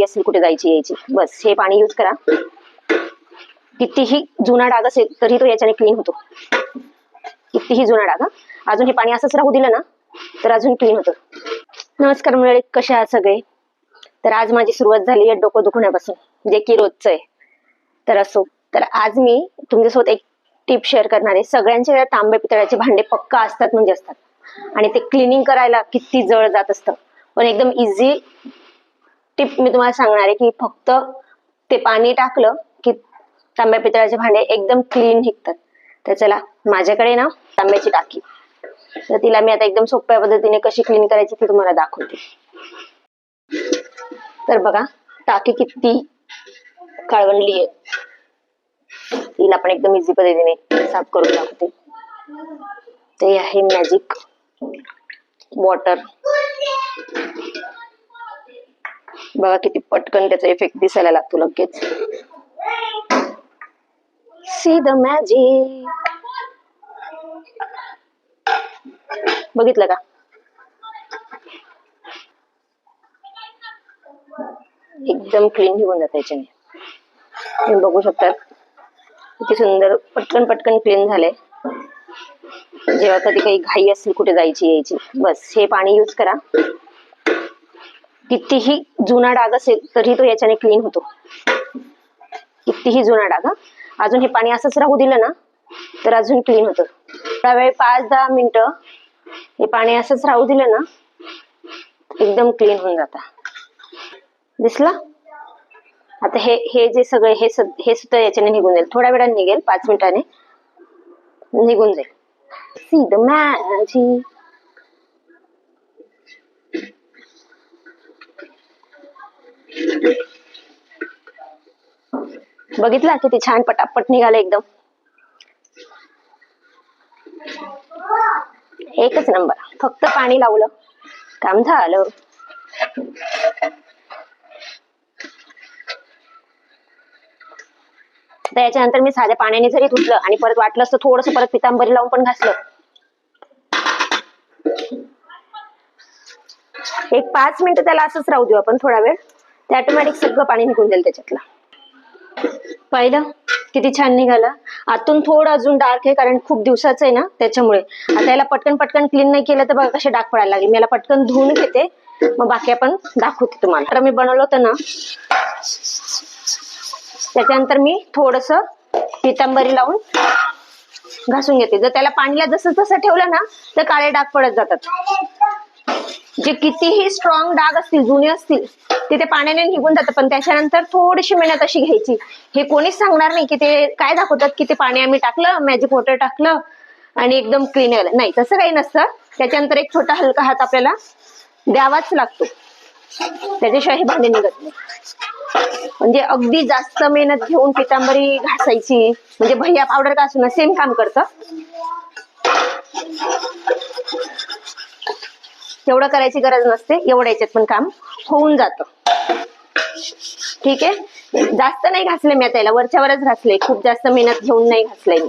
घाई असेल कुठे जायची यायची. बस हे पाणी यूज करा. कितीही जुना डाग असेल तरी तो याच्याने क्लीन होतो. कितीही जुना डाग अजून हे पाणी असंच राहू दिलं ना तर अजून क्लीन होतं. नमस्कार मंडळी कसे आहात सगळे? तर आज माझी सुरुवात झाली आहे डोकं दुखण्यापासून जे की रोजचं आहे. तर असो तर आज मी तुमच्यासोबत एक टिप शेअर करणार आहे. सगळ्यांच्या घरात तांबे पितळाचे भांडे पक्का असतात म्हणजे असतात. आणि ते क्लिनिंग करायला किती जळ जात असतं. पण एकदम इझी टिप मी तुम्हाला सांगणार आहे की फक्त ते पाणी टाकलं की तांब्या पितळाचे भांडे एकदम क्लीन निघतात. तर चला माझ्याकडे ना तांब्याची टाकी. तर तिला मी आता एकदम सोप्या पद्धतीने कशी क्लीन करायची ती तुम्हाला दाखवते. तर बघा टाकी किती काळवंडली आहे. तिला पण एकदम इझी पद्धतीने साफ करून दाखवते. ते आहे मॅजिक वॉटर बघा किती पटकन त्याचा इफेक्ट दिसायला लागतो लगेच. सी द मॅजिक बघितलं का? एकदम क्लीन निघून जात याच्याने. तुम्ही बघू शकतात किती सुंदर पटकन पटकन क्लीन झाले जेव्हा कधी काही घाई असेल कुठे जायची यायची. बस हे पाणी यूज करा. कितीही जुना डाग असेल तरी तो याच्याने क्लीन होतो. कितीही जुना डाग अजून हे पाणी असंच राहू दिलं ना तर अजून क्लीन होतं. त्यावेळी पाच दहा मिनिटं हे पाणी असंच राहू दिलं ना एकदम क्लीन होऊन जातं. दिसला? आता हे हे जे सगळे हे हे सुद्धा याच्याने निघून जाईल. थोड्या वेळाने निघेल पाच मिनिटाने निघून जाईल. सी द मॅजिक बघितला किती छान पटापट निघालं एकदम. एकच नंबर. फक्त पाणी लावलं. काम झालं. तर याच्यानंतर मी साध्या पाण्याने जरी धुतलं आणि परत वाटलं असतं थोडस परत पितांबरी लावून पण घासलं. एक पाच मिनिटं त्याला असंच राहू देऊ आपण थोडा वेळ. ते ऑटोमॅटिक सगळं पाणी निघून जाईल त्याच्यातलं. पाहिलं? किती छान निघालं. आतून थोडं अजून डार्क आहे कारण खूप दिवसाचं आहे ना त्याच्यामुळे. आता याला पटकन पटकन क्लीन नाही केलं तर बघा कसे डाग पडायला लागले. मी याला पटकन धुवून घेते. मग बाकी आपण दाखवते तुम्हाला. तर मी बनवलं होतं ना त्याच्यानंतर मी थोडस पितांबरी लावून घासून घेते. जर त्याला पाणीला जसं जसं ठेवलं ना तर काळे डाग पडत जातात. जे कितीही स्ट्रॉंग डाग असतील जुने असतील ते ते पाण्याने निघून जातं पण त्याच्यानंतर थोडीशी मेहनत अशी घ्यायची. हे कोणीच सांगणार नाही की ते काय दाखवतात की ते पाणी आम्ही टाकलं मॅजिक वॉटर टाकलं आणि एकदम क्लीन आलं नाही तसं काही नसतं. त्याच्यानंतर एक छोटा हलका हात आपल्याला द्यावाच लागतो. त्याच्याशिवाय हे भांडे निघत नाही. म्हणजे अगदी जास्त मेहनत घेऊन पितांबरी घासायची म्हणजे भैया पावडर का असून सेम काम करतं. तेवढं करायची गरज नसते एवढ्या याच्यात पण काम होऊन जातं. ठीक आहे? जास्त नाही घासले मी आता याला. वरच्यावरच घासले. खूप जास्त मेहनत घेऊन नाही घासले मी.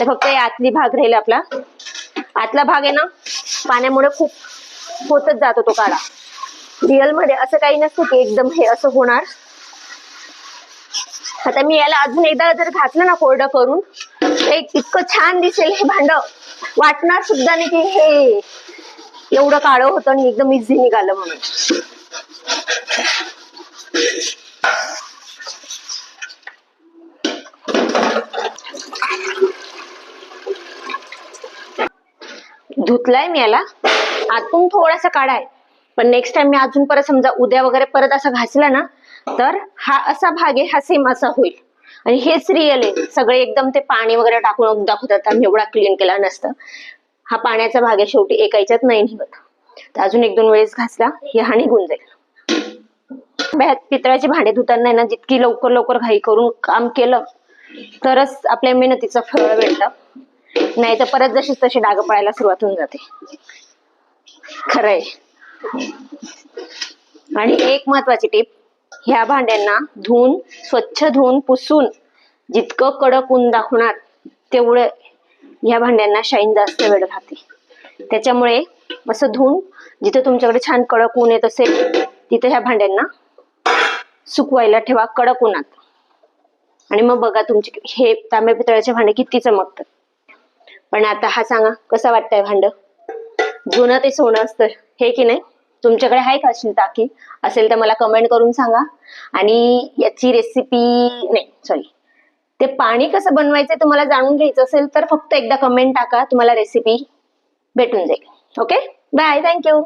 तर फक्त आतली भाग राहील आपला. आतला भाग आहे ना पाण्यामुळे खूप होतच जातो तो काळा रिअलमध्ये असं काही नसतं की एकदम हे असं होणार. आता मी याला अजून एकदा जर घातलं ना कोरडं करून ते एक इतकं छान दिसेल हे भांड. वाटणार सुद्धा नाही की हे एवढं काळं होतं आणि एकदम इझी निघालं म्हणून. धुतलाय मी याला. आतून थोडासा काढाय आहे. पण नेक्स्ट टाइम मी अजून परत समजा उद्या वगैरे परत असा घासला ना तर हा असा भाग आहे हा सेम असा होईल. आणि हेच रिअल आहे. सगळे एकदम ते पाणी वगैरे टाकून दाखवतात. आम्ही एवढा क्लीन केला नसतं. हा पाण्याचा भाग आहे. शेवटी एका याच्यात नाही निघत तर अजून एक दोन वेळेस घासला की हा निघून जाईल. पितळ्याचे भांडे धुताना ना जितकी लवकर लवकर घाई करून काम केलं तरच आपल्या मेहनतीचं फळ मिळतं. नाही तर परत जशीच तशी डाग पडायला सुरुवात होऊन जाते. खरंय. आणि एक महत्वाची टीप ह्या भांड्यांना धुवून स्वच्छ धुवून पुसून जितकं कडक ऊन दाखवणार तेवढं ह्या भांड्यांना शाईन जास्त वेळ राहते. त्याच्यामुळे असं धुवून जिथे तुमच्याकडे छान कडक ऊन येत असेल तिथे ह्या भांड्यांना सुकवायला ठेवा कडक उन्हात. आणि मग बघा तुमचे हे तांब्या पितळाचे भांडे किती चमकतात. पण आता हा सांगा कसं वाटतंय भांड? जुनं ते सोनं असतं हे की नाही? तुमच्याकडे आहे का अशी टाकी? असेल तर मला कमेंट करून सांगा. आणि याची रेसिपी नाही सॉरी ते पाणी कसं बनवायचं तुम्हाला जाणून घ्यायचं असेल तर फक्त एकदा कमेंट टाका तुम्हाला रेसिपी भेटून जाईल. Okay bye thank you